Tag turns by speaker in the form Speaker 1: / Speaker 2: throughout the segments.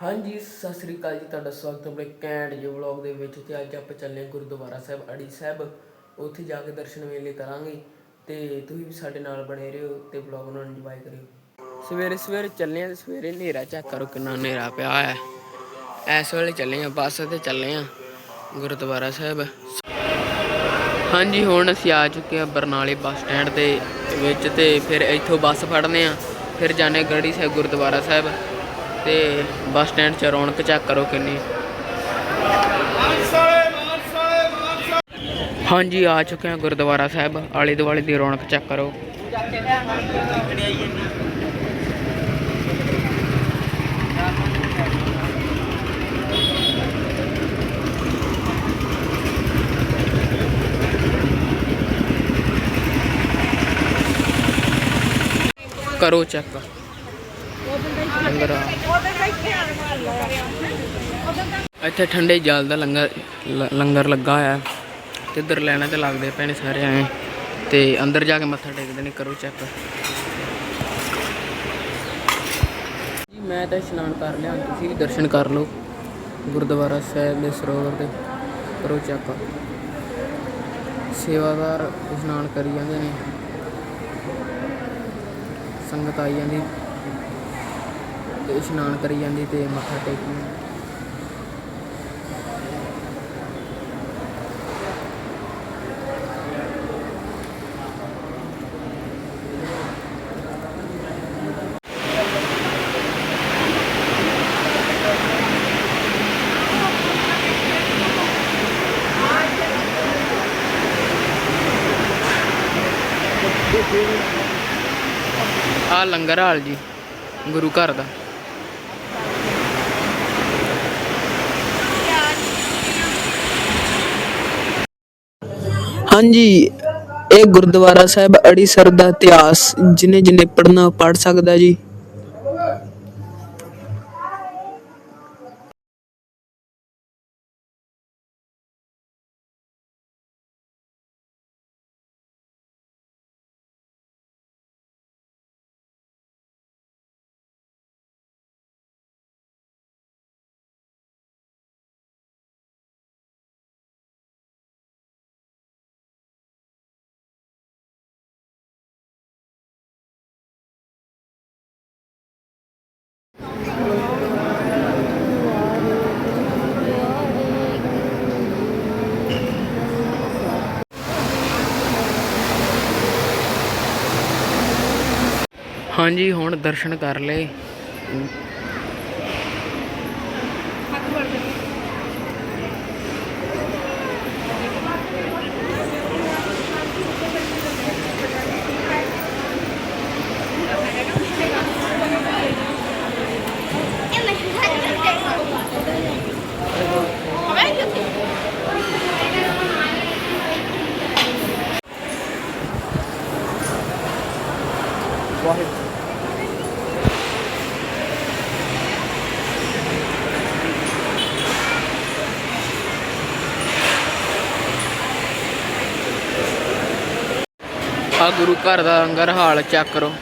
Speaker 1: ਹਾਂਜੀ, ਸਤਿ ਸ੍ਰੀ ਅਕਾਲ ਜੀ, ਤੁਹਾਡਾ ਸਵਾਗਤ ਹੈ ਆਪਣੇ ਕੈਂਟ ਜੇ ਵਲੌਗ ਦੇ ਵਿੱਚ ਤੇ ਅੱਜ ਆਪਾਂ ਚੱਲੇ ਗੁਰਦੁਆਰਾ ਸਾਹਿਬ, ਅੜੀ ਸਾਹਿਬ। ਉੱਥੇ ਜਾ ਕੇ ਦਰਸ਼ਨ ਮੇਲੇ ਕਰਾਂਗੇ ਤੇ ਤੁਸੀਂ ਵੀ ਸਾਡੇ ਨਾਲ ਬਣੇ ਰਹੋ ਤੇ ਵਲੌਗ ਨੂੰ ਇੰਜੋਏ ਕਰਿਓ। ਸਵੇਰੇ ਸਵੇਰੇ ਚੱਲੇ ਹਾਂ, ਸਵੇਰੇ ਹਨੇਰਾ ਚੈੱਕ ਕਰੋ ਕਿੰਨਾ ਹਨੇਰਾ ਪਿਆ ਹੈ। ਇਸ ਵੇਲੇ ਚੱਲੇ ਹਾਂ, ਬੱਸ ਤੇ ਚੱਲੇ ਹਾਂ, ਗੁਰਦੁਆਰਾ ਸਾਹਿਬ। ਹਾਂਜੀ, ਹੁਣ ਅਸੀਂ ਆ ਚੁੱਕੇ ਹਾਂ ਬਰਨਾਲੇ ਬੱਸ ਸਟੈਂਡ ਦੇ ਵਿੱਚ ਤੇ ਫਿਰ ਇੱਥੋਂ ਬੱਸ ਫੜਨੇ ਆ ਫਿਰ ਜਾਣੇ ਗੜੀ ਸਾਹਿਬ, ਗੁਰਦੁਆਰਾ ਸਾਹਿਬ। ਤੇ ਬੱਸ ਸਟੈਂਡ 'ਚ ਰੌਣਕ ਚੈੱਕ ਕਰੋ ਕਿੰਨੀ। ਹਾਂਜੀ, ਆ ਚੁੱਕੇ ਹਾਂ ਗੁਰਦੁਆਰਾ ਸਾਹਿਬ। ਆਲੇ ਦੁਆਲੇ ਦੀ ਰੌਣਕ ਚੈੱਕ ਕਰੋ। ਕਰੋ ਚੈੱਕ ਲੰਗਰ ਆ। ਇੱਥੇ ਠੰਡੇ ਜਲ ਦਾ ਲੰਗਰ ਲੰਗਰ ਲੱਗਾ ਹੋਇਆ। ਹੈ। ਤੇ ਇੱਧਰ ਲੈਣਾ ਤੇ ਲੱਗਦੇ ਪਏ ਨੇ ਸਾਰੇ ਐ ਤੇ ਅੰਦਰ ਜਾ ਕੇ ਮੱਥਾ ਟੇਕਦੇ ਨੇ, ਕਰੋ ਚੈੱਕ। ਜੀ, ਮੈਂ ਤਾਂ ਇਸ਼ਨਾਨ ਕਰ ਲਿਆ ਤੁਸੀਂ ਵੀ ਦਰਸ਼ਨ ਕਰ ਲਓ। ਗੁਰਦੁਆਰਾ ਸਾਹਿਬ ਦੇ ਸਰੋਵਰ ਦੇ, ਕਰੋ ਚੈੱਕ। ਸੇਵਾਦਾਰ ਇਸ਼ਨਾਨ ਕਰੀ ਜਾਂਦੇ ਨੇ। ਸੰਗਤ ਆਈ ਜਾਂਦੀ। ਤੇ ਇਸ਼ਨਾਨ ਕਰੀ ਜਾਂਦੀ ਤੇ ਮੱਥਾ ਟੇਕੀ ਆ ਲੰਗਰ ਹਾਲ ਜੀ ਗੁਰੂ ਘਰ ਦਾ। ਹਾਂਜੀ ਇਹ ਗੁਰਦੁਆਰਾ ਸਾਹਿਬ ਅੜੀਸਰ ਦਾ ਇਤਿਹਾਸ ਜਿਨੇ ਜਿਨੇ ਪੜਨਾ ਪੜ ਸਕਦਾ ਜੀ। ਹਾਂਜੀ ਹੁਣ ਦਰਸ਼ਨ ਕਰ ਲਏ। ਆ ਗੁਰੂ ਘਰ ਦਾ ਲੰਗਰ ਹਾਲ ਚੈੱਕ ਕਰੋ।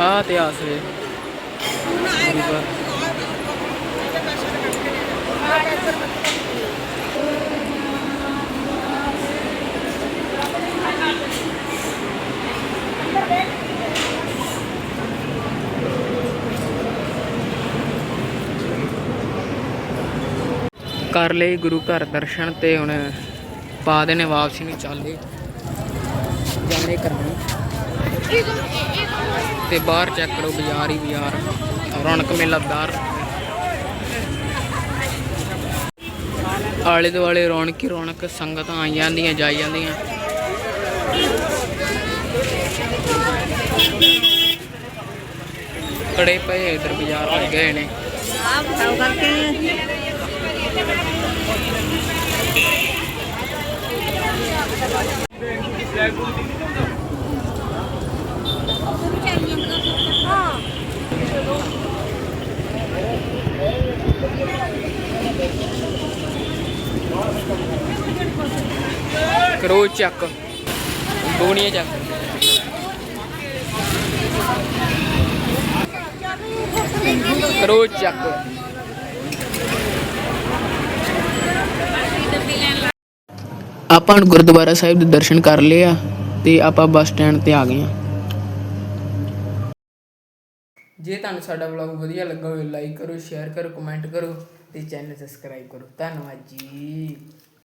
Speaker 1: ਆ ਇਤਿਹਾਸ ਹੈ ਕਰ ਲਈ ਗੁਰੂ ਘਰ ਦਰਸ਼ਨ ਤੇ ਹੁਣ ਪਾ ਨੇ ਵਾਪਸੀ ਨਹੀਂ ਚਾਲੇ ਜਾਣੇ ਕਰਨੇ। ਤੇ ਬਾਹਰ ਚੈੱਕ ਕਰੋ ਬਾਜ਼ਾਰ ਹੀ ਬਾਜ਼ਾਰ। ਰੌਣਕ ਮੇਲਾਦਾਰ ਆਲੇ ਦੁਆਲੇ ਰੌਣਕ ਹੀ ਰੌਣਕ, ਸੰਗਤਾਂ ਆਈ ਜਾਂਦੀਆਂ, ਜਾਈ ਜਾਂਦੀਆਂ। ਕੜੇ ਪਏ, ਇਧਰ ਬਾਜ਼ਾਰ ਲੱਗ ਗਏ ਨੇ।
Speaker 2: ਆਪ ਖਾਉ ਕਰਕੇ
Speaker 1: ਕਰੋ ਚੱਕ। ਗੋਣੀਆਂ ਚੱਕ। ਕਰੋ ਚੱਕ। ਆਪਾਂ ਹੁਣ ਗੁਰਦੁਆਰਾ ਸਾਹਿਬ ਦੇ ਦਰਸ਼ਨ ਕਰ ਲਏ ਆ ਤੇ ਆਪਾਂ ਬੱਸ ਸਟੈਂਡ ਤੇ ਆ ਗਏ ਆ। ਜੇ ਤੁਹਾਨੂੰ ਸਾਡਾ ਵਲੌਗ ਵਧੀਆ ਲੱਗਾ ਹੋਵੇ ਲਾਈਕ ਕਰੋ ਸ਼ੇਅਰ ਕਰੋ ਕਮੈਂਟ ਕਰੋ ਤੇ ਚੈਨਲ ਸਬਸਕ੍ਰਾਈਬ ਕਰੋ। ਧੰਨਵਾਦ ਜੀ।